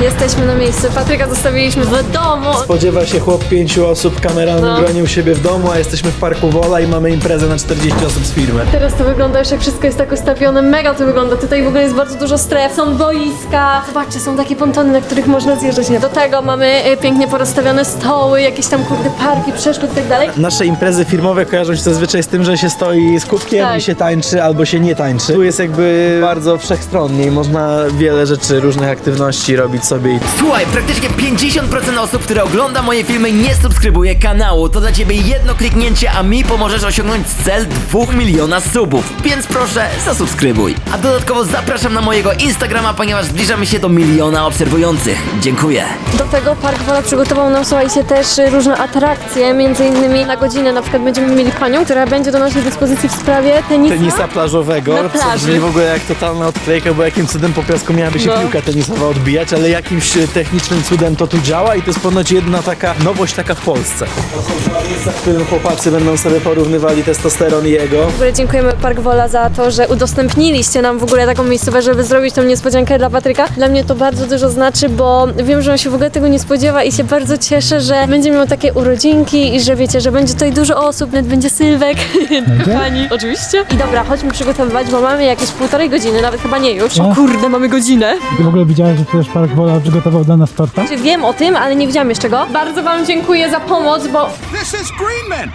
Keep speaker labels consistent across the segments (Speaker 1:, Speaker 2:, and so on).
Speaker 1: Jesteśmy na miejscu. Patryka zostawiliśmy w domu.
Speaker 2: Spodziewa się chłop pięciu osób, kameraman
Speaker 1: No.
Speaker 2: broni u siebie w domu, a jesteśmy w Parku Wola i mamy imprezę na 40 osób z firmy.
Speaker 1: Teraz to wygląda już jak wszystko jest tak ustawione, mega to wygląda. Tutaj w ogóle jest bardzo dużo stref, są boiska. Zobaczcie, są takie pontony, na których można zjeżdżać. Do tego mamy y, pięknie porozstawione stoły, jakieś tam kurde parki, przeszkód i tak dalej.
Speaker 2: Nasze imprezy firmowe kojarzą się zazwyczaj z tym, że się stoi z kubkiem
Speaker 1: Tak.
Speaker 2: i się tańczy albo się nie tańczy. Tu jest jakby bardzo wszechstronnie i można wiele rzeczy, różnych aktywności robić sobie i
Speaker 3: Słuchaj, praktycznie 50% osób, które ogląda moje filmy nie subskrybuje kanału. To dla ciebie jedno kliknięcie, a mi pomożesz osiągnąć cel 2 miliona subów. Więc proszę, zasubskrybuj. A dodatkowo zapraszam na mojego Instagrama, ponieważ zbliżamy się do miliona obserwujących. Dziękuję.
Speaker 1: Do tego Park Wola przygotował nam, słuchajcie, też różne atrakcje, między innymi na godzinę na przykład będziemy mieli panią, która będzie do naszej dyspozycji w sprawie tenisa.
Speaker 2: tenisa plażowego,
Speaker 1: Na
Speaker 2: co
Speaker 1: plaży.
Speaker 2: brzmi w ogóle jak totalna odklejka, bo jakim cudem po piasku miałaby się
Speaker 1: No.
Speaker 2: piłka tenisowa odbijać, ale jakimś e, technicznym cudem to tu działa i to jest ponoć jedna taka nowość taka w Polsce. To są dwa miejsca, w którym chłopacy będą sobie porównywali testosteron i jego.
Speaker 1: W ogóle dziękujemy Park Wola za to, że udostępniliście nam w ogóle taką miejscówkę, żeby zrobić tą niespodziankę dla Patryka. Dla mnie to bardzo dużo znaczy, bo wiem, że on się w ogóle tego nie spodziewa i się bardzo cieszę, że będzie miał takie urodzinki i że wiecie, że będzie tutaj dużo osób, nawet będzie Sylwek, kochani. Oczywiście. I dobra, chodźmy przygotowywać, bo mamy jakieś półtorej godziny, nawet chyba nie już. O kurde, mamy godzinę.
Speaker 4: Ty w ogóle widziałeś, że też Park Wola przygotował dla nas torta?
Speaker 1: Znaczy, Wiem o tym, ale nie widziałam jeszcze go. Bardzo wam dziękuję za pomoc, bo...
Speaker 5: This is Greenman.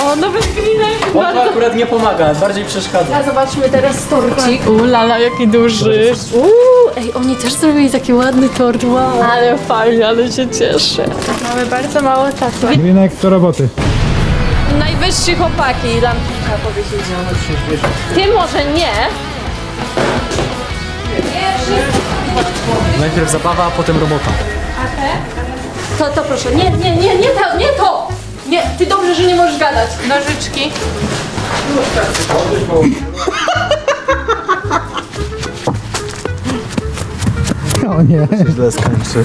Speaker 1: O, nowy screener!
Speaker 6: On to akurat nie pomaga, bardziej przeszkadza.
Speaker 1: A zobaczmy teraz torcik. Uuu, lala, jaki duży. Uuu, ej, oni też zrobili taki ładny tort, wow. Ale fajnie, ale się cieszę. Mamy bardzo mało czasu.
Speaker 4: Rynek do roboty.
Speaker 1: Najwyżsi chłopaki, lampika powiedzieć. Ty może nie.
Speaker 6: Najpierw zabawa, a potem robota.
Speaker 1: To, to proszę, nie, nie, nie, nie to, nie to! Nie, ty dobrze, że nie możesz gadać. Nożyczki.
Speaker 4: O nie.
Speaker 2: Źle skończy.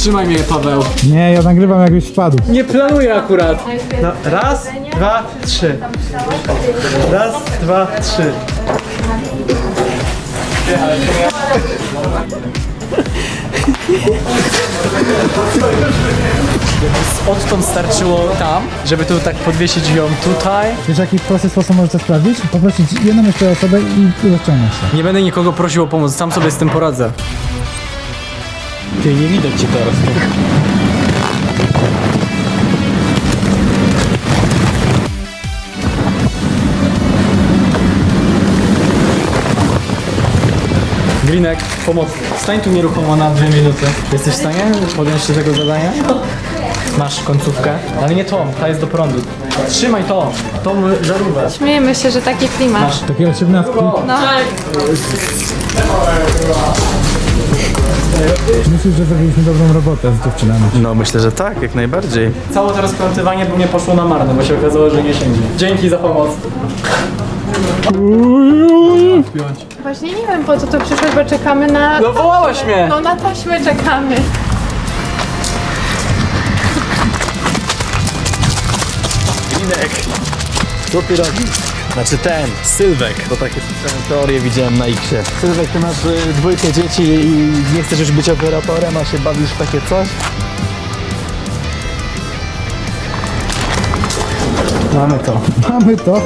Speaker 6: Trzymaj mnie, Paweł.
Speaker 4: Nie, ja nagrywam jakbyś spadł.
Speaker 6: Nie planuję akurat.
Speaker 2: No, raz, dwa, trzy. Raz, dwa, trzy.
Speaker 6: Odtąd starczyło tam, żeby tu tak podwiesić ją tutaj.
Speaker 4: Wiesz, jaki prosty sposób możesz to sprawdzić? Poprosić jedną jeszcze osobę i rozciągnąć się.
Speaker 6: Nie będę nikogo prosił o pomoc, sam sobie z tym poradzę.
Speaker 2: Ty, nie widać cię teraz.
Speaker 6: Grinek, pomoc. Stań tu nieruchomo na dwie minuty. Jesteś w stanie podjąć się tego zadania? Masz końcówkę, ale nie tą, ta jest do prądu. Trzymaj to, tą żarówkę.
Speaker 7: Śmiejemy się, że taki klimat.
Speaker 4: Takie osiemnastki. Myślę, że zrobiliśmy dobrą robotę z dziewczynami.
Speaker 2: No myślę, że tak, jak najbardziej.
Speaker 6: Całe to rozplątywanie by nie poszło na marne, bo się okazało, że nie sięgnie. Dzięki za pomoc.
Speaker 7: Właśnie nie wiem po co tu przyszłeś, bo czekamy na...
Speaker 6: No wołałaś mnie!
Speaker 7: No na taśmę czekamy.
Speaker 2: Inek, co ty robisz? Znaczy ten, Sylwek, bo takie teorie widziałem na X-ie. Sylwek, ty masz y, dwójkę dzieci i nie chcesz już być operatorem, a się bawisz w takie coś? Mamy to.
Speaker 4: Mamy to.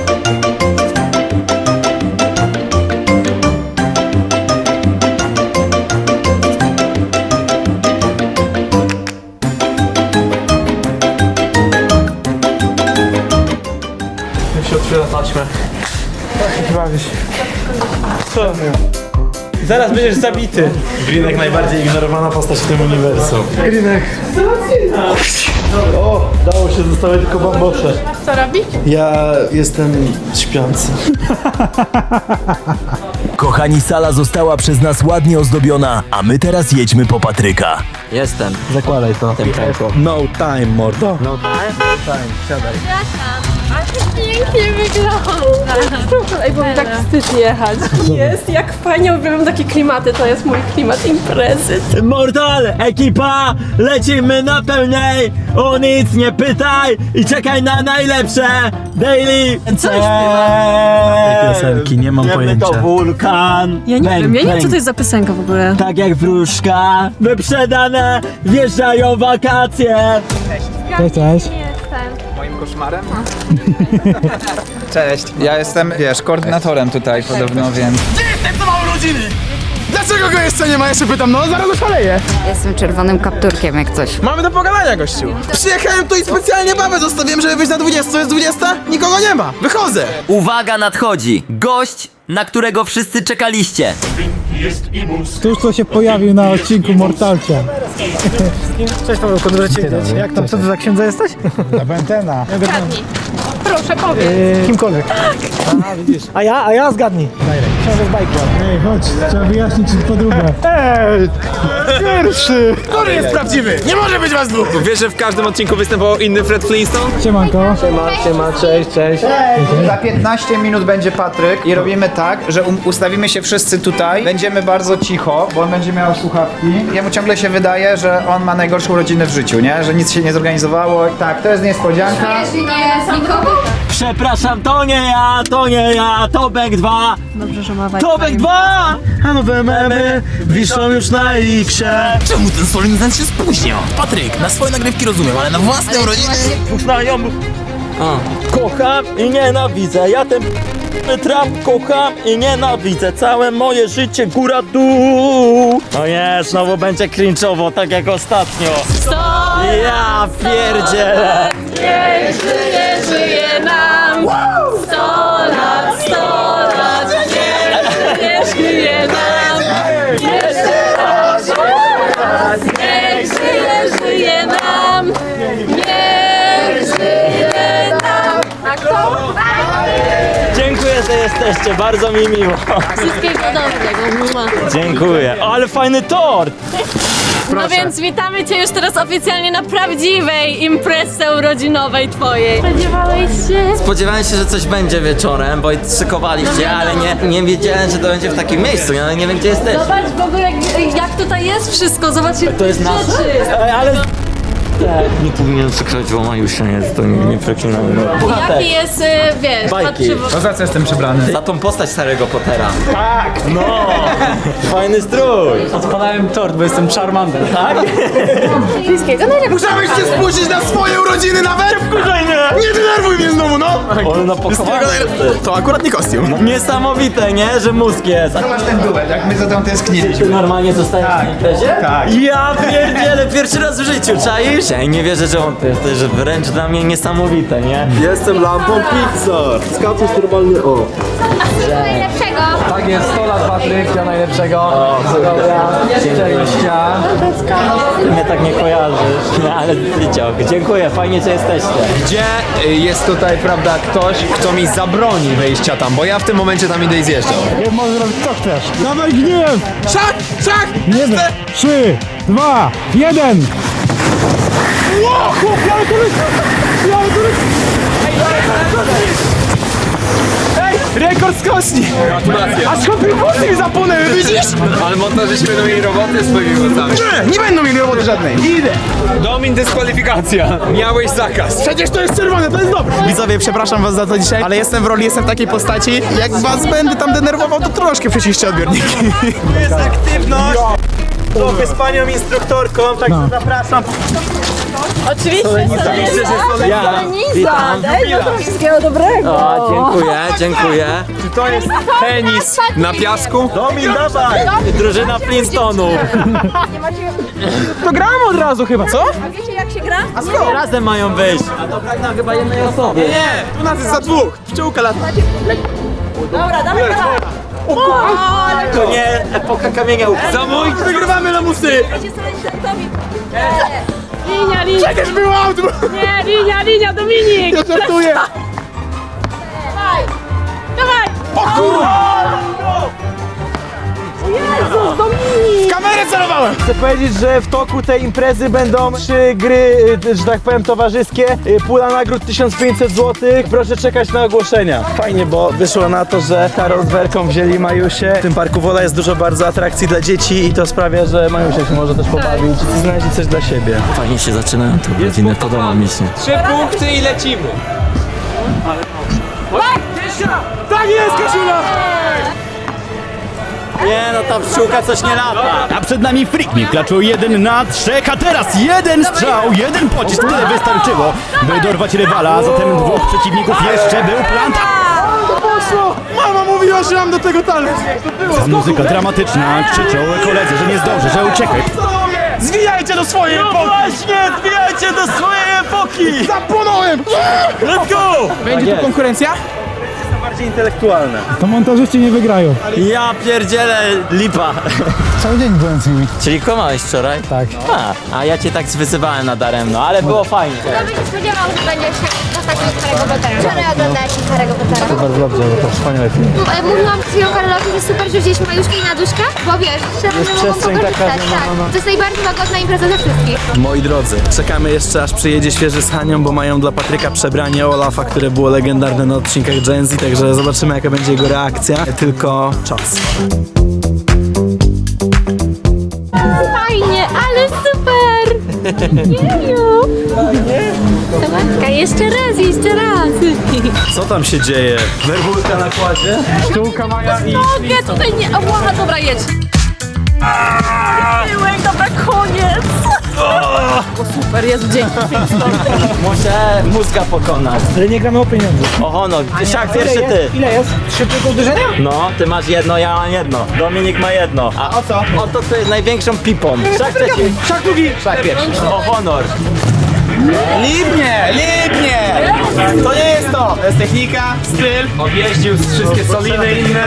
Speaker 6: Zaraz będziesz zabity.
Speaker 2: Grinek najbardziej ignorowana postać w tym uniwersum. Grinek. O, dało się, zostały tylko bambosze.
Speaker 7: Co robić?
Speaker 2: Ja jestem śpiący.
Speaker 3: Kochani, sala została przez nas ładnie ozdobiona, a my teraz jedźmy po Patryka.
Speaker 6: Jestem.
Speaker 2: Zakładaj to.
Speaker 6: Tym tempo.
Speaker 2: No time, mordo.
Speaker 6: No
Speaker 2: Time, siadaj.
Speaker 1: Ale pięknie wygląda.
Speaker 7: Ej, bo mi tak wstyd jechać. Jest, jak fajnie uwielbiam takie klimaty, to jest mój klimat imprezy.
Speaker 8: Mortal, ekipa, lecimy na pełnej, o nic nie pytaj i czekaj na najlepsze daily. Co piosenki, nie mam pojęcia. to wulkan.
Speaker 1: Ja nie wiem, ja nie wiem co to jest za piosenka w ogóle.
Speaker 8: Tak jak wróżka, wyprzedane, wjeżdżają wakacje.
Speaker 4: Cześć, cześć.
Speaker 9: Cześć, ja jestem, wiesz, koordynatorem tutaj podobno, więc...
Speaker 10: Dlaczego go jeszcze nie ma? Ja się pytam, no zaraz oszaleję.
Speaker 11: Jestem czerwonym kapturkiem, jak coś.
Speaker 10: Mamy do pogadania, gościu. Przyjechałem tu i specjalnie babę zostawiłem, żeby być na 20. Jest 20? Nikogo nie ma. Wychodzę.
Speaker 3: Uwaga, nadchodzi! Gość, na którego wszyscy czekaliście.
Speaker 4: Tuż co się pojawił na odcinku Mortalcia.
Speaker 6: Cześć Pawełku, dobrze cię widzieć. Jak tam, co ty za księdza jesteś?
Speaker 4: Bentena.
Speaker 7: Proszę powiedz.
Speaker 6: Kimkolwiek. A, widzisz. A ja, a ja zgadnij. Książę z bajki.
Speaker 4: Ej, chodź, trzeba wyjaśnić podróbę.
Speaker 6: Pierwszy.
Speaker 10: Który jest prawdziwy? Nie może być was dwóch. Wiesz, że w każdym odcinku występował inny Fred Flintstone?
Speaker 4: Siemanko.
Speaker 6: Siema, siema, cześć, cześć.
Speaker 9: Za 15 minut będzie Patryk i robimy tak, że um- ustawimy się wszyscy tutaj, będziemy bardzo cicho, bo on będzie miał słuchawki. Jemu ciągle się wydaje, że on ma najgorszą urodziny w życiu, nie? Że nic się nie zorganizowało. Tak, to jest niespodzianka.
Speaker 8: Przepraszam, to nie ja, to nie ja, to Bank 2.
Speaker 1: Dobrze, że ma
Speaker 8: To Bank 2! A nowe memy wiszą już na X-ie.
Speaker 10: Czemu ten solenizant się spóźnił? Patryk, na swoje nagrywki rozumiem, ale na własne urodziny...
Speaker 8: Dwóch znajomych. Kocham i nienawidzę, ja ten p- trap kocham i nienawidzę Całe moje życie góra dół No nie, znowu będzie cringe'owo, tak jak ostatnio Ja pierdzielę
Speaker 7: Niech żyje, żyje nam. Sto lat, sto lat. Niech żyje, żyje nam. Jeszcze raz, jeszcze raz. Niech żyje, żyje nam. Niech żyje nam. A kto?
Speaker 8: Dziękuję, że jesteście, bardzo mi miło
Speaker 1: Wszystkiego dobrego. Mua.
Speaker 8: Dziękuję, O, ale fajny tort
Speaker 1: No więc witamy Cię już teraz oficjalnie na prawdziwej imprezie urodzinowej Twojej. Spodziewałeś się?
Speaker 3: Spodziewałem się, że coś będzie wieczorem, bo szykowaliście, ale nie, nie wiedziałem, że to będzie w takim miejscu. Ja nie wiem, gdzie jesteś.
Speaker 1: Zobacz w ogóle jak, jak tutaj jest wszystko, zobacz
Speaker 8: To jest nasze? Ale
Speaker 3: Nie powinien przekroczyć, bo ma już nie jest, to nie, nie przeklinamy.
Speaker 1: Jaki jest, y, wiesz,
Speaker 8: Bajki.
Speaker 1: patrzywo.
Speaker 9: No za co jestem przebrany?
Speaker 3: Za tą postać starego Pottera.
Speaker 8: no, fajny strój
Speaker 6: Odpalałem tort, bo jestem Charmander. Tak?
Speaker 10: Musiałeś się spóźnić na swoje urodziny na werw, nie! Nie denerwuj mnie znowu, no!
Speaker 8: Ale na pokowanie
Speaker 10: To akurat nie kostium.
Speaker 8: Niesamowite, nie? Że mózg jest
Speaker 9: Zobacz ten duet, jak my za tą tęskniliśmy.
Speaker 8: Ty normalnie zostajesz na imprezie?
Speaker 9: Tak.
Speaker 8: Ja pierdzielę, pierwszy raz w życiu, czaisz? Ja nie wierzę, że on to jest, to jest wręcz dla mnie niesamowite, nie?
Speaker 10: Jestem lampą pizza. Skacuś normalny, o.
Speaker 6: Tak jest, 100 lat Patryk, ja najlepszego. Dobra, szczęścia.
Speaker 8: Ty mnie tak nie kojarzysz, no, ale widział. Dziękuję, fajnie, że jesteście.
Speaker 10: Gdzie y, jest tutaj, prawda, ktoś, kto mi zabroni wejścia tam, bo ja w tym momencie tam idę i zjeżdżam.
Speaker 4: Nie możesz robić co chcesz. Dawaj gniew!
Speaker 10: Szach! Szach!
Speaker 4: Jeden, trzy, dwa, jeden! Ło, chłop, to leci! Ale to leci!
Speaker 10: Rekord skośni! Gratulacje! A skąd włosy mi zapłonęły, widzisz? Ale montażyści będą mieli roboty swoimi włosami. Nie, nie będą mieli roboty żadnej. Idę. Domin dyskwalifikacja. Miałeś zakaz. Przecież to jest czerwone, to jest dobre. Widzowie, przepraszam was za to dzisiaj, ale jestem w roli, jestem w takiej postaci. Jak was będę tam denerwował, to troszkę przyciście odbiorniki.
Speaker 8: jest aktywność. Trochę z panią instruktorką, także zapraszam.
Speaker 7: Oczywiście, to
Speaker 8: Ja, witam.
Speaker 7: wszystkiego dobrego.
Speaker 3: O, dziękuję, dziękuję.
Speaker 10: Czy to jest tenis na piasku?
Speaker 8: Domin, dawaj! Drużyna Flintstonów.
Speaker 10: To gramy od razu chyba, co?
Speaker 8: Razem mają wyjść. A to tak na chyba jednej osobie.
Speaker 10: Nie, tu nas jest za dwóch. Pszczółka lata.
Speaker 8: To nie epoka kamienia
Speaker 10: Za mój wygrywamy lamusy.
Speaker 7: Linia, linia.
Speaker 10: Przecież był aut.
Speaker 7: Nie, linia, linia, Dominik.
Speaker 10: Ja żartuję.
Speaker 7: Dawaj. Dawaj.
Speaker 10: O kurwa!
Speaker 7: Jezus, Dominik.
Speaker 10: Kamerę celowałem.
Speaker 2: Chcę powiedzieć, że w toku tej imprezy będą trzy gry, y, że tak powiem, towarzyskie. Y, Pula nagród 1500 zł. Proszę czekać na ogłoszenia. Fajnie, bo wyszło na to, że Karol z Werką wzięli Majusie. W tym parku Wola jest dużo bardzo atrakcji dla dzieci i to sprawia, że Majusia się może też pobawić i znaleźć coś dla siebie.
Speaker 8: Fajnie się zaczynają te godziny, podoba mi się.
Speaker 10: Trzy punkty i lecimy. Tak jest, Kasiula!
Speaker 8: Nie no, ta pszczółka coś nie lata.
Speaker 12: A przed nami Freaknik klaczył jeden na trzech, a teraz jeden strzał, jeden pocisk, tyle wystarczyło, by dorwać rywala, a zatem dwóch przeciwników jeszcze był planta.
Speaker 10: Mama mówiła, że mam do tego talent.
Speaker 12: Muzyka dramatyczna, krzyczą koledzy, że nie zdąży, że uciekaj.
Speaker 10: Zwijajcie do swojej epoki! No właśnie, zwijajcie do swojej epoki! Zapłonąłem! Let's go! Będzie tu konkurencja?
Speaker 2: Bardziej intelektualne.
Speaker 4: To montażyści nie wygrają.
Speaker 8: Ja pierdzielę lipa.
Speaker 4: Cały dzień byłem z nimi.
Speaker 8: Czyli kłamałeś wczoraj?
Speaker 4: Tak.
Speaker 8: A, a ja cię tak wyzywałem nadaremno, ale było fajnie.
Speaker 13: Kto by się spodziewał, że będzie się postacią Harry'ego Pottera? Wczoraj oglądałeś Harry'ego Pottera.
Speaker 2: Bardzo dobrze, bo to wspaniały film.
Speaker 13: E, Mówiłam przed chwilą Karolowi, że super, że wzięliśmy Majuszkę i Naduszkę, bo wiesz, trzeba
Speaker 2: Jest
Speaker 13: mogą
Speaker 2: przestrzeń taka,
Speaker 13: pokorzystać,
Speaker 2: że no,
Speaker 13: tak.
Speaker 2: no, no.
Speaker 13: To jest najbardziej łagodna impreza ze wszystkich.
Speaker 2: Moi drodzy, czekamy jeszcze aż przyjedzie świeży z Hanią, bo mają dla Patryka przebranie Olafa, które było legendarne na odcinkach Gen Z, także zobaczymy jaka będzie jego reakcja. Tylko czas.
Speaker 7: Fajnie, ale super! Jeju! Sałatka, jeszcze raz, jeszcze raz!
Speaker 2: Co tam się dzieje? Werbulka na kładzie?
Speaker 10: Sztuka Maja i...
Speaker 7: Mogę tutaj nie... Ała, dobra, jedź! Tyłek, dobra, koniec! O, super, jest dzięki.
Speaker 8: Muszę mózga pokonać.
Speaker 4: Ale nie gramy o pieniądze.
Speaker 8: O honor, siak pierwszy ty.
Speaker 4: Ile jest? Trzy tylko uderzenia?
Speaker 8: No, ty masz jedno, ja mam jedno. Dominik ma jedno. A o co? O to, co jest największą pipą. Szak trzeci.
Speaker 10: Szak drugi!
Speaker 8: Szak pierwszy. O honor.
Speaker 10: Lipnie, lipnie! To nie jest to! To jest technika, styl. Objeździł wszystkie soliny inne.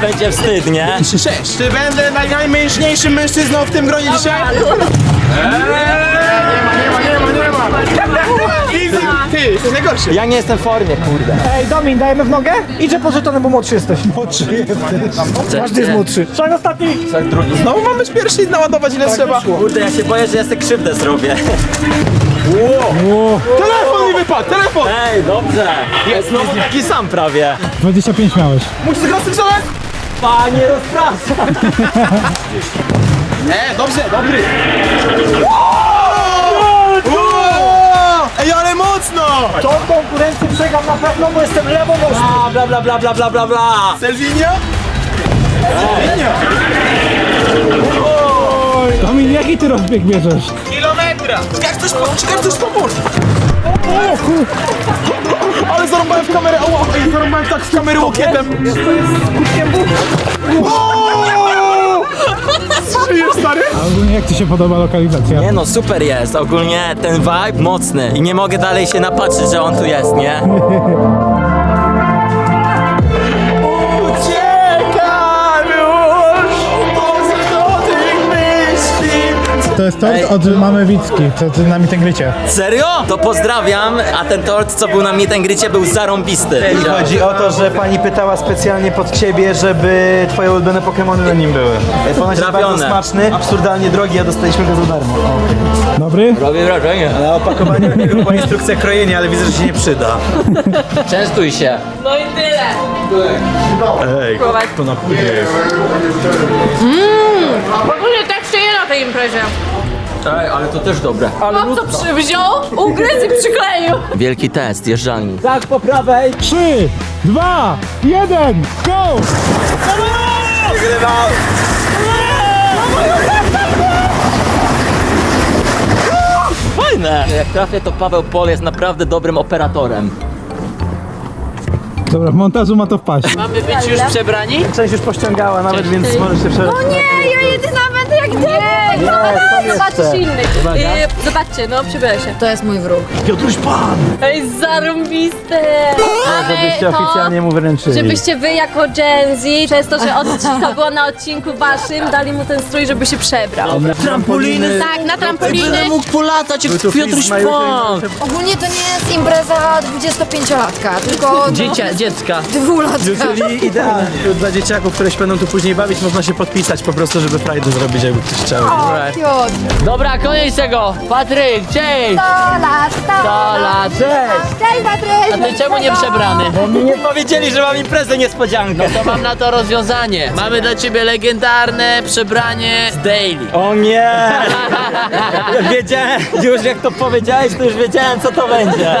Speaker 8: Ale będzie wstyd, nie?
Speaker 10: Cześć! Czy będę najmężniejszym mężczyzną w tym gronie dzisiaj? Eee, nie ma, nie ma, nie ma, nie ma! Easy! Ty, jesteś najgorszy!
Speaker 8: Ja nie jestem w formie, kurde.
Speaker 4: Ej, Domin, dajemy w nogę? Idzie pożyczony, bo młodszy jesteś. Młodszy jesteś. Każdy jest młodszy. Szak ostatni.
Speaker 10: Znowu mam być pierwszy i naładować ile trzeba.
Speaker 8: Kurde, ja się boję, że ja sobie krzywdę zrobię.
Speaker 10: Telefon mi wypadł, telefon!
Speaker 8: Ej, dobrze. Jest znowu taki sam prawie.
Speaker 4: 25 miałeś.
Speaker 10: Musisz zagrać z tym?
Speaker 8: Panie rozprasza.
Speaker 10: Nie, dobrze, dobry. Ej, ale mocno!
Speaker 4: Tą konkurencję przegram na pewno, bo jestem lewonożny.
Speaker 8: Bla, bla, bla, bla, bla, bla, bla.
Speaker 10: Selvinio?
Speaker 4: Domin, jaki ty rozbieg bierzesz?
Speaker 10: Kilometra! Jak coś, po, coś pomóż? Ale zarąbałem w kamerę, ała, zarąbałem tak w kamerę łokietem. O! Żyjesz, stary?
Speaker 4: A ogólnie jak ci się podoba lokalizacja?
Speaker 8: Nie no, super jest. Ogólnie ten vibe mocny. I nie mogę dalej się napatrzeć, że on tu jest, nie?
Speaker 4: To jest tort od mamy Wicki, co ty na mitęgrycie.
Speaker 8: Serio? To pozdrawiam, a ten tort, co był na mnie ten grycie, był zarąbisty.
Speaker 2: I chodzi o to, że pani pytała specjalnie pod ciebie, żeby twoje ulubione Pokemony na nim były. Ponoć jest bardzo
Speaker 8: Trafione.
Speaker 2: smaczny, absurdalnie drogi, a dostaliśmy go za darmo.
Speaker 4: Dobry?
Speaker 8: Robię wrażenie.
Speaker 2: Na opakowaniu była instrukcja krojenia, ale widzę, że się nie przyda.
Speaker 8: Częstuj się.
Speaker 7: No i tyle.
Speaker 2: Ej, to naprawdę jest.
Speaker 7: W ogóle tak się je na tej imprezie.
Speaker 8: Ej, ale to też dobre.
Speaker 7: Chłop co przywziął, ugryzł i przykleił.
Speaker 8: Wielki test, jeżdżalni.
Speaker 4: Tak, po prawej. 3, 2, 1, go!
Speaker 8: Fajne! Jak trafię, to Paweł Pol jest naprawdę dobrym operatorem.
Speaker 4: Dobra, w montażu ma to wpaść.
Speaker 8: Mamy być już przebrani?
Speaker 2: Część już pościągała nawet, więc możesz się przebrać.
Speaker 13: Nie, ja jedyna
Speaker 1: naprawdę jak nie, zobaczysz innych. I, zobaczcie, no przybyłem się.
Speaker 11: To jest mój wróg.
Speaker 14: Piotruś Pan!
Speaker 1: Ej, zarąbiste!
Speaker 14: Żebyście oficjalnie mu wręczyli.
Speaker 1: żebyście wy jako Gen Z, przez to, że od, to było na odcinku waszym, dali mu ten strój, żeby się przebrał.
Speaker 14: Trampoliny!
Speaker 1: Tak, na trampoliny.
Speaker 15: mógł polatać jak
Speaker 14: Piotruś Pan!
Speaker 11: Ogólnie to nie jest impreza 25-latka, tylko
Speaker 15: Dziecia, dziecka.
Speaker 11: dwulatka.
Speaker 14: Czyli idealnie. Dla dzieciaków, które się będą tu później bawić, można się podpisać po prostu, żeby frajdę zrobić, jakby ktoś chciał.
Speaker 15: Dobra, koniec tego. Patryk, cześć!
Speaker 16: 100 lat, 100
Speaker 15: 100 lat, cześć!
Speaker 16: Cześć Patryk!
Speaker 15: A ty czemu nie przebrany?
Speaker 14: Mi nie powiedzieli, że mam imprezę niespodziankę.
Speaker 15: No to mam na to rozwiązanie. Mamy dla ciebie legendarne przebranie z Daily.
Speaker 14: O nie! Wiedziałem, już jak to powiedziałeś, to już wiedziałem co to będzie.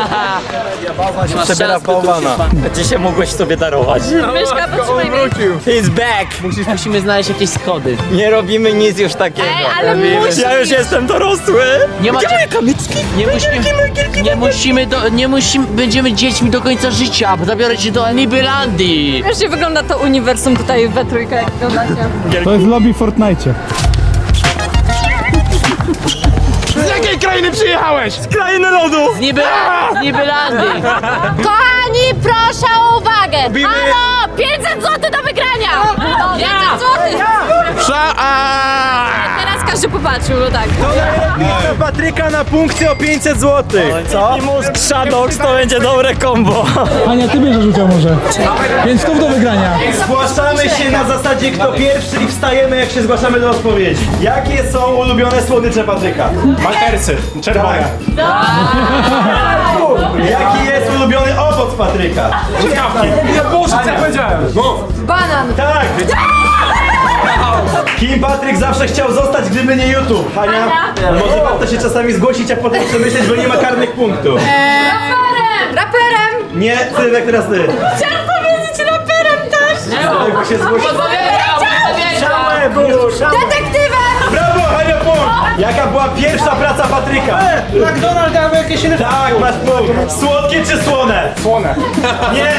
Speaker 14: Przebiera bałwana. Dzisiaj mogłeś sobie darować.
Speaker 1: Myszka, potrzymaj mnie.
Speaker 14: He's back!
Speaker 15: Musisz, musimy znaleźć jakieś schody.
Speaker 14: Nie robimy nic już takiego.
Speaker 1: Ej, ale musi
Speaker 14: Ja już jestem dorosły.
Speaker 15: Nie ma
Speaker 14: Gdzie moje kamyczki?
Speaker 15: Nie musimy, nie musimy, do, nie musimy, będziemy dziećmi do końca życia. Zabiorę cię do Nibylandii.
Speaker 1: Wreszcie wygląda to uniwersum tutaj we trójkę, jak wyglądacie.
Speaker 4: To jest lobby w Fortnite.
Speaker 17: Jakiej krainy przyjechałeś?
Speaker 14: Z krainy lodu!
Speaker 15: Z, Niby, z.
Speaker 1: Kochani, proszę o uwagę! Halo! 500 zł do wygrania! 500 zł!
Speaker 17: Sza
Speaker 1: Teraz każdy popatrzył, no tak.
Speaker 14: Miejsca Patryka na punkty o 500 zł. Co? Mózg Shadows to będzie dobre kombo.
Speaker 4: Ania, ty bierzesz udział może. Więc to do wygrania.
Speaker 14: Zgłaszamy się na zasadzie kto pierwszy i wstajemy jak się zgłaszamy do odpowiedzi. Jakie są ulubione słodycze Patryka?
Speaker 17: Maltersy, czerwone.
Speaker 14: Jaki jest ulubiony owoc Patryka?
Speaker 17: Truskawki. Ja Boże, co ja powiedziałem? No.
Speaker 11: Banan.
Speaker 14: Tak! Kim Patryk zawsze chciał zostać, gdyby nie YouTube? Hania? Może warto się czasami zgłosić, a potem przemyśleć, bo nie ma karnych punktów.
Speaker 11: Raperem.
Speaker 14: Nie, Sylwek, teraz ty.
Speaker 1: Chciałam powiedzieć raperem też!
Speaker 14: Sylwek się zgłosił.
Speaker 11: Detektywem.
Speaker 14: Punkt! Jaka była pierwsza praca Patryka?
Speaker 4: McDonald's albo jakieś inne...
Speaker 14: Tak, masz punkt. Słodkie czy słone?
Speaker 17: Słone.
Speaker 14: Nie!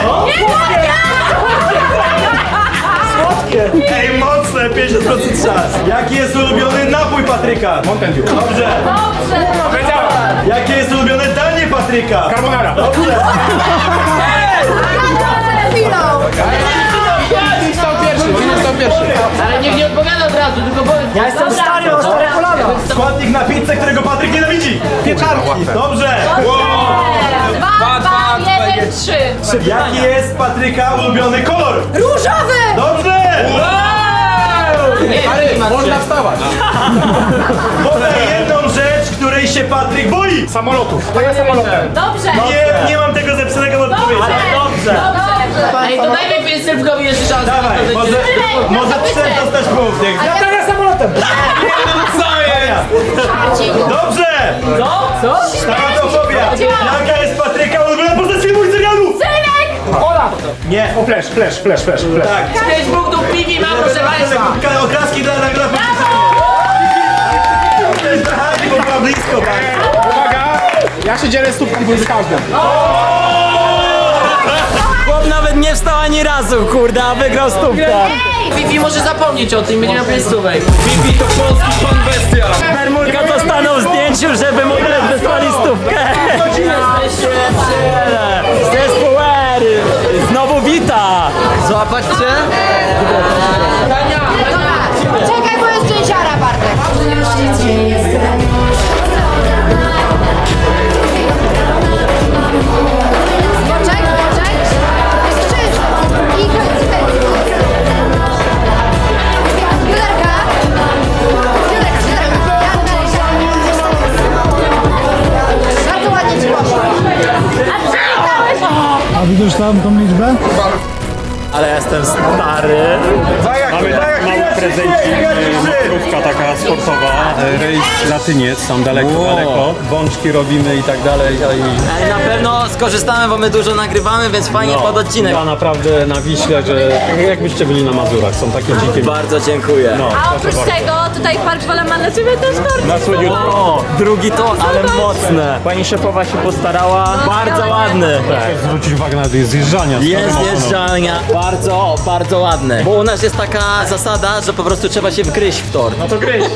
Speaker 14: Słodkie! Ej, mocne, 50% szans. Jaki jest ulubiony napój Patryka?
Speaker 17: Mountain Dew.
Speaker 14: Dobrze.
Speaker 17: Powiedziałem.
Speaker 14: Jakie jest ulubione danie Patryka?
Speaker 17: Carbonara.
Speaker 14: Dobrze.
Speaker 15: Ale niech nie odpowiada od razu, tylko powiedz.
Speaker 14: Ja jestem stary, kolana. Składnik na pizzę, którego Patryk nienawidzi. Pieczarki. Dobrze.
Speaker 1: Dwa, dwa, jeden, trzy.
Speaker 14: Jaki jest Patryka ulubiony kolor?
Speaker 11: Różowy.
Speaker 14: Dobrze.
Speaker 17: Ale można wstawać.
Speaker 14: Podaj jedną rzecz, której się Patryk boi.
Speaker 17: Samolotów. To ja samolotem.
Speaker 1: Dobrze.
Speaker 14: Nie, nie mam tego zepsunego w odpowiedzi. Dobrze.
Speaker 15: Ej, to najpierw Sylwkowi jeszcze szansę.
Speaker 14: Dawaj, może, może chcesz dostać punkt. Jak
Speaker 4: Ja teraz samolotem.
Speaker 17: Co jest?
Speaker 14: Dobrze! Co? Co? Taratofobia! Jaka jest Patryka ulubiona postać filmu i serialu?
Speaker 17: Ola.
Speaker 14: Nie.
Speaker 17: O, flash, flash, flash, flash, flash.
Speaker 14: Tak.
Speaker 15: Pięć punktów piwi mam, proszę państwa.
Speaker 14: Ka- Oklaski dla jest Hani, bo była blisko, tak?
Speaker 17: Uwaga. Ja się dzielę stópki między każdym.
Speaker 14: Chłop nawet nie wstał ani razu, kurde, a wygrał stówkę.
Speaker 15: Fifi może zapomnieć o tym, będzie miał pięć stówek.
Speaker 17: Fifi to polski pan bestia.
Speaker 14: Bermulka to stanął w zdjęciu, żeby mu wysłali stówkę. Zespół R znowu wita. Złapać cię?
Speaker 11: Czekaj, bo jest częściara Bartek. Poczekaj,
Speaker 4: widzisz tam tą liczbę?
Speaker 14: Ale jestem stary.
Speaker 18: Mamy mały prezencik, motorówka taka sportowa, e, rejs latyniec, tam daleko, daleko, bączki robimy i tak dalej. a i-
Speaker 14: na pewno skorzystamy, bo my dużo nagrywamy, więc fajnie pod odcinek.
Speaker 18: A naprawdę na Wiśle, że jakbyście byli na Mazurach, są takie dzikie...
Speaker 14: Bardzo dziękuję.
Speaker 18: No,
Speaker 1: A oprócz tego, tutaj Park Wola ma dla ciebie też tort.
Speaker 18: na słodziutko.
Speaker 14: O, drugi to, ale mocne. Pani szefowa się postarała. Bardzo ładny.
Speaker 18: Zwrócić uwagę na zjeżdżania.
Speaker 14: Jest zjeżdżalnia.
Speaker 15: Bardzo, bardzo ładne. Bo u nas jest taka zasada, że po prostu trzeba się wgryźć w tort.
Speaker 19: No to gryź.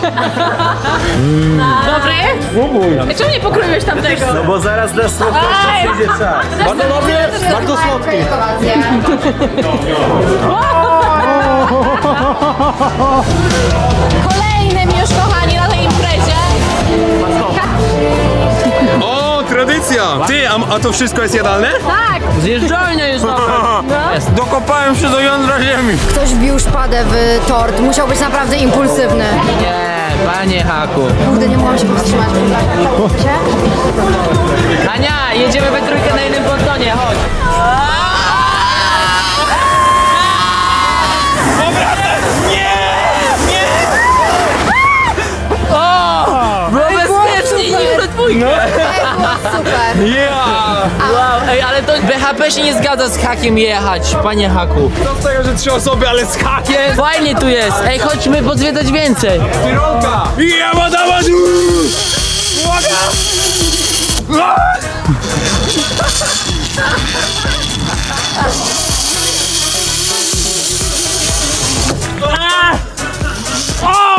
Speaker 7: Dobry? Ej, Czemu nie pokroiłeś tamtego?
Speaker 14: No bo zaraz dla słodkości
Speaker 7: Aj!
Speaker 14: przyjdzie czas.
Speaker 19: Bardzo dobry, bardzo słodki.
Speaker 7: Kolejnym już, kochani, na tej imprezie.
Speaker 20: O, tradycja! Ty, a, a to wszystko jest jadalne?
Speaker 7: Tak!
Speaker 15: Zjeżdżalnia jest dobra.
Speaker 20: Dokopałem się do jądra ziemi.
Speaker 11: Ktoś wbił szpadę w tort. Musiał być naprawdę impulsywny.
Speaker 15: Nie, panie Haku.
Speaker 11: Kurde, nie mogłam się powstrzymać.
Speaker 15: Ania, jedziemy we trójkę na jednym pontonie, chodź. Było bezpiecznie, nie we dwójkę.
Speaker 11: Ej, było super.
Speaker 15: Wow, ej, ale to BHP się nie zgadza z hakiem jechać, panie haku.
Speaker 20: Co z tego, że trzy osoby, ale z hakiem?
Speaker 15: Fajnie tu jest, ej, chodźmy pozwiedzać więcej.
Speaker 20: Tyrolka! Ja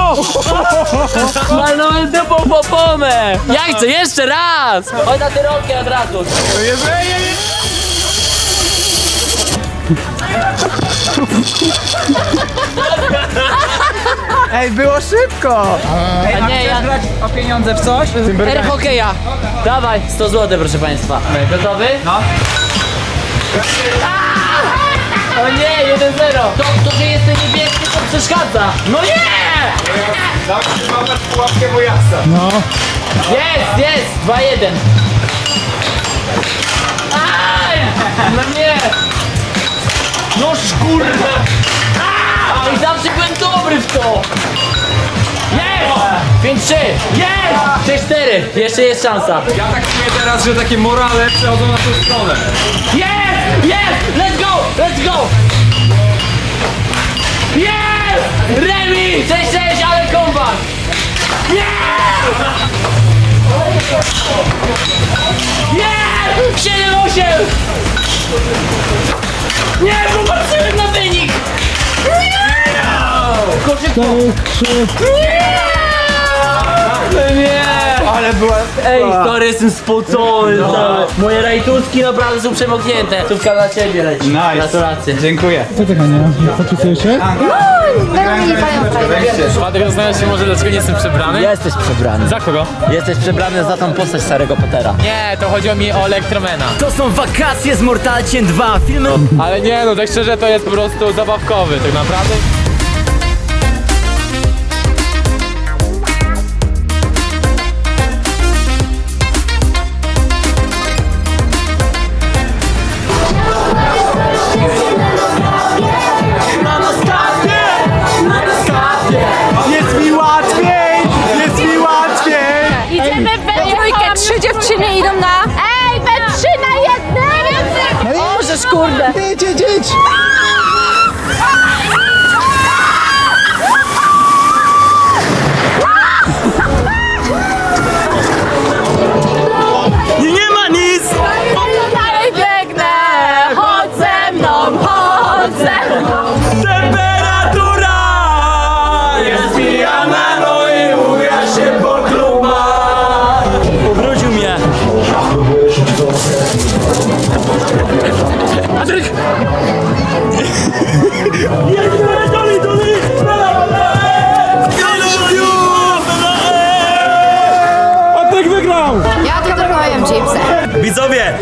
Speaker 20: madama
Speaker 15: Walnąłem dupą w oponę. Jak to? Jeszcze raz. Chodź na tyrolkę od razu.
Speaker 9: Ej, było szybko! Ej,
Speaker 15: A nie, ja...
Speaker 9: grać o pieniądze w coś?
Speaker 15: Air hokeja. Dawaj, 100 zł proszę państwa. Gotowy? No. O nie, 1-0. To, to, że jest ten niebieski, to przeszkadza. No nie!
Speaker 20: Dawaj, mamy pułapkę wojasta.
Speaker 15: Jest, jest! 2-1. Aj! No nie! Noż kurwa! A! I zawsze byłem dobry w to! Jest! 5-3! Jest! 6-4! Jeszcze jest szansa.
Speaker 20: Ja tak czuję teraz, że takie morale przechodzą na tą stronę.
Speaker 15: Jest! Jest! Let's go! Let's go! Jest! Remi! 6-6, ale kombat! Jest! Szybko, szybko! Nie! Nie!
Speaker 9: Ale była...
Speaker 15: Ej, stary, jestem spocony cały. Moje rajtuzki naprawdę są przemoknięte. Tówka dla ciebie leci.
Speaker 9: Nice.
Speaker 15: Gratulacje.
Speaker 9: Dziękuję.
Speaker 8: Co ty, Hania? Popisujesz się?
Speaker 11: Pełni fajną
Speaker 19: Ładek zastanawiam się może dlaczego nie jestem przebrany?
Speaker 15: Jesteś przebrany.
Speaker 19: Za kogo?
Speaker 15: Jesteś przebrany za tą postać starego Pottera.
Speaker 19: Nie, to chodziło mi o Elektromena.
Speaker 15: To są wakacje z Mortal Kombat 2. Filmy...
Speaker 19: Ale nie, no tak szczerze to jest po prostu zabawkowy tak naprawdę.
Speaker 7: O, żeż kurde!
Speaker 8: Idź,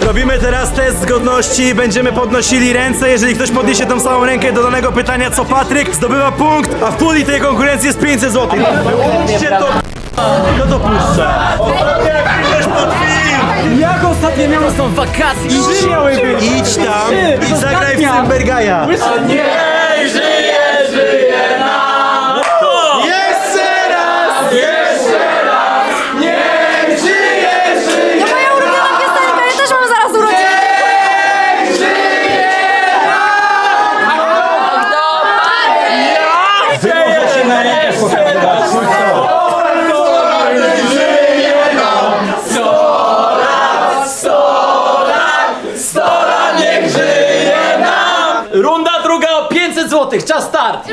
Speaker 14: robimy teraz test zgodności. Będziemy podnosili ręce. Jeżeli ktoś podniesie tą samą rękę do danego pytania co Patryk, zdobywa punkt, a w puli tej konkurencji jest 500 zł. Wyłączcie to! Kto to puszcza? Jak ostatnio miał
Speaker 15: To są wakacje.
Speaker 14: Idź, idź tam i zagraj w Cymbergaja.
Speaker 15: Nie żyje, żyje
Speaker 8: czas start!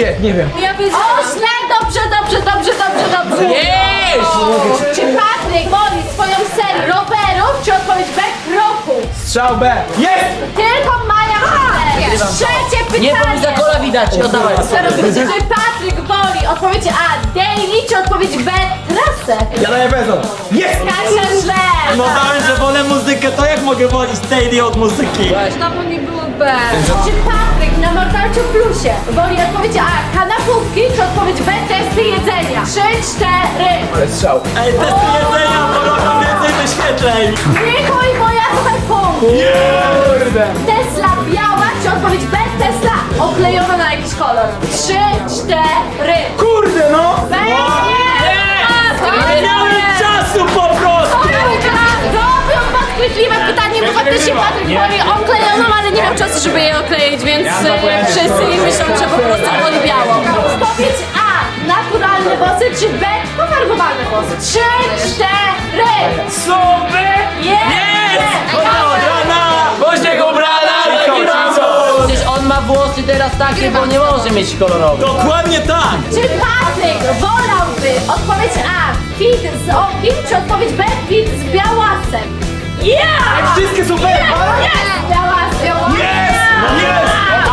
Speaker 4: Sie, nie wiem.
Speaker 7: Ja. O, źle, dobrze, dobrze, dobrze, dobrze, dobrze. Jest! Czy Patryk woli swoją serię rowerów, czy odpowiedź B. Kroku?
Speaker 4: Strzał B. Jest!
Speaker 7: Tylko Maja chce. Trzecie pytanie.
Speaker 8: Nie, bo mi za kola widać, oddawaj.
Speaker 7: Czy Patryk woli odpowiedź A. Daily, czy odpowiedź B. Trasę?
Speaker 4: Ja daję bezon. Jest!
Speaker 7: Kasia źle.
Speaker 8: No dałem, że wolę muzykę, to jak mogę wolić daily od muzyki?
Speaker 1: To nie B.
Speaker 7: Czy Patryk na Mortalciu Plusie woli odpowiedź A. Kanapówki, czy odpowiedź B. Testy jedzenia? Trzy, cztery.
Speaker 4: Ale strzał.
Speaker 8: Ej, testy jedzenia, bo robią więcej wyświetleń!
Speaker 7: Michu i moja tutaj punkt.
Speaker 4: Kurde.
Speaker 7: Tesla biała, czy odpowiedź B. Tesla oklejona na jakiś kolor? Trzy, cztery.
Speaker 4: Kurde, no!
Speaker 7: B.
Speaker 8: Nie miałem czasu po prostu!
Speaker 7: To było podchwytliwe pytanie, bo faktycznie Patryk woli oklejoną, ale nie miał czasu, żeby je okleić, więc e, wszyscy myślą, że po prostu woli białą. Odpowiedź A. Naturalne włosy, czy B. Pofarbowane włosy? Trzy, cztery.
Speaker 8: Super!
Speaker 7: Jest!
Speaker 8: Rana! Bożego ubrana!
Speaker 17: Przecież on ma włosy teraz takie, bo nie może mieć kolorowych.
Speaker 8: Dokładnie tak!
Speaker 7: Czy Patryk wolałby odpowiedź A. Fit z okiem, czy odpowiedź B. Fit z białasem? Yeah!
Speaker 4: Wszystkie są B!
Speaker 7: Jest! Białas!
Speaker 8: Jest!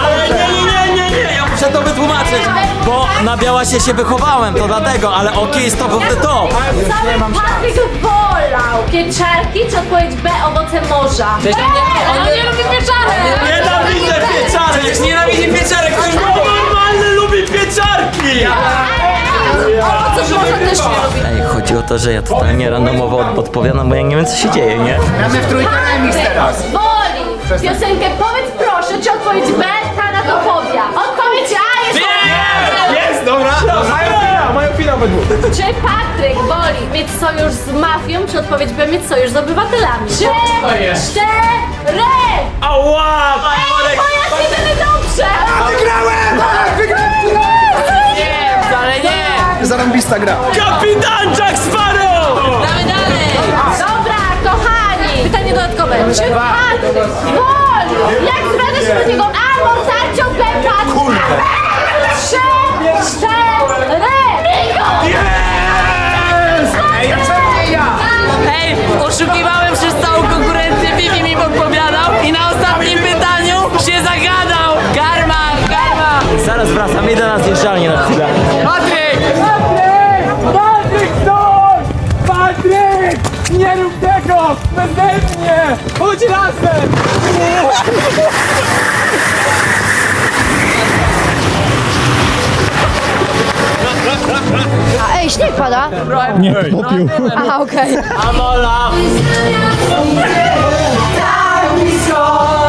Speaker 8: Ale nie, nie, nie, nie, nie, ja muszę to wytłumaczyć, bo na Białasie się wychowałem, to dlatego, ale oki jest to w to.
Speaker 7: Cały Patryk wolał pieczarki, czy odpowiedź B. Owoce morza?
Speaker 17: On nie- on nie-
Speaker 7: nie lubi pieczarek!
Speaker 8: Nienawidzę pieczarek! Przecież nienawidzi pieczarek, ktoś normalny lubi pieczarki!
Speaker 7: Owoce morza też nie lubi.
Speaker 15: Ej, chodzi o to, że ja totalnie randomowo od- odpowiadam, bo ja nie wiem co się dzieje, nie?
Speaker 9: Gramy w trójkę remis teraz.
Speaker 7: Woli piosenkę Powiedz proszę, czy odpowiedź B. Tanatofobia? Odpowiedź A jest
Speaker 4: Jest, dobra! Mają finał, mają finał we dwóch.
Speaker 7: Czy Patryk woli mieć sojusz z mafią, czy odpowiedź B. Mieć sojusz z obywatelami? Trzy, cztery!
Speaker 8: Ała!
Speaker 7: Ej, moja jedyny dobrze!
Speaker 4: Wygrałem! Wygrałem!
Speaker 9: Zarąbista gra.
Speaker 8: Kapitan Jack Sparrow!
Speaker 17: Damy dalej!
Speaker 7: Dobra, kochani! Pytanie dodatkowe. Czy Patryk woli? Jak zwracasz się do niego? A, Montarcio, B, Patryk! Trzy, cztery! Bingo!
Speaker 4: Ej, czemu nie ja?
Speaker 17: Ej, oszukiwałem przez całą konkurencję, Vivi mi podpowiadał i na ostatnim pytaniu się zagadał! Karma, karma!
Speaker 15: Zaraz wracam, idę na zjeżdżalnię na chwilę.
Speaker 17: Patryk!
Speaker 4: Patryk! Patryk, stój! Patryk! Nie rób tego! Beze mnie! Chodź razem!
Speaker 11: A ej, śnieg pada.
Speaker 12: Nie, popiół.
Speaker 11: Aha, okej.
Speaker 4: Blisko!